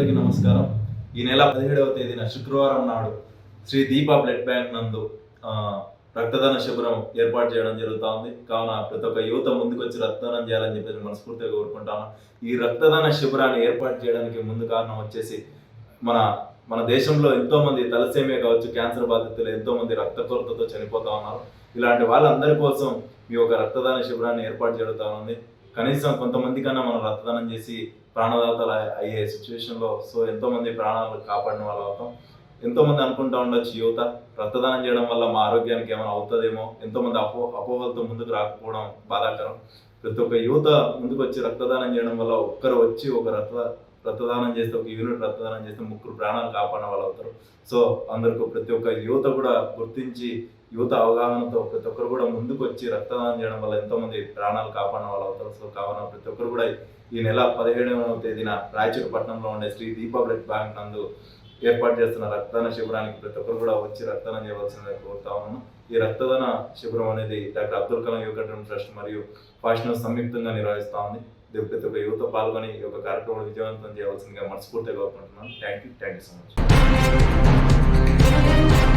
అందరికీ నమస్కారం. ఈ నెల పదిహేడవ తేదీన శుక్రవారం నాడు శ్రీ దీప బ్లడ్ బ్యాంక్ నందు రక్తదాన శిబిరం ఏర్పాటు చేయడం జరుగుతా ఉంది కావున ప్రతి ఒక్క యువత ముందుకు వచ్చి రక్తదానం చేయాలని చెప్పేసి మనస్ఫూర్తిగా కోరుకుంటాను. ఈ రక్తదాన శిబిరాన్ని ఏర్పాటు చేయడానికి ముందు కారణం వచ్చేసి మన మన దేశంలో ఎంతో మంది తలసేమే కావచ్చు క్యాన్సర్ బాధితులు ఎంతో మంది రక్త కొరతతో చనిపోతా ఉన్నారు. ఇలాంటి వాళ్ళందరి కోసం ఈ యొక్క రక్తదాన శిబిరాన్ని ఏర్పాటు జరుగుతా ఉంది కనీసం కొంతమంది కన్నా మనం రక్తదానం చేసి ప్రాణదాతలు అయ్యే సిచ్యువేషన్లో సో ఎంతోమంది ప్రాణాలు కాపాడిన వాళ్ళ అవుతాం. ఎంతోమంది అనుకుంటా ఉండొచ్చు యువత రక్తదానం చేయడం వల్ల మా ఆరోగ్యానికి ఏమైనా అవుతుందేమో? ఎంతోమంది అపో అపోహలతో ముందుకు రాకపోవడం బాధాకరం. ప్రతి ఒక్క యువత ముందుకు వచ్చి రక్తదానం చేయడం వల్ల ఒక్కరు వచ్చి ఒక రక్త రక్తదానం చేస్తే ఒక యూనిట్ రక్తదానం చేస్తే ముగ్గురు ప్రాణాలు కాపాడిన వాళ్ళు అవుతారు. సో అందరికి ప్రతి ఒక్క యువత కూడా గుర్తించి యువత అవగాహనతో ప్రతి ఒక్కరు కూడా ముందుకు వచ్చి రక్తదానం చేయడం వల్ల ఎంతోమంది ప్రాణాలు కాపాడిన వాళ్ళు అవుతారు. సో కావున ప్రతి ఒక్కరు కూడా ఈ నెల పదిహేడవ తేదీన రాయచూరు పట్టణంలో ఉండే శ్రీ దీప బ్లడ్ బ్యాంక్ నందు ఏర్పాటు చేస్తున్న రక్తదాన శిబిరానికి ప్రతి ఒక్కరు కూడా వచ్చి రక్తదానం చేయవలసిందని కోరుతా ఉన్నాను. ఈ రక్తదాన శిబిరం అనేది డాక్టర్ అబ్దుల్ కలాం యువకటం ట్రస్ట్ మరియు ఫాషన్ సంయుక్తంగా నిర్వహిస్తా ఉంది. ప్రతి ఒక్క యువత పాల్గొని ఈ యొక్క కార్యక్రమం విజయవంతం చేయవలసిందిగా మనస్ఫూర్తిగా కోరుకుంటున్నాను. Thank you thank you so much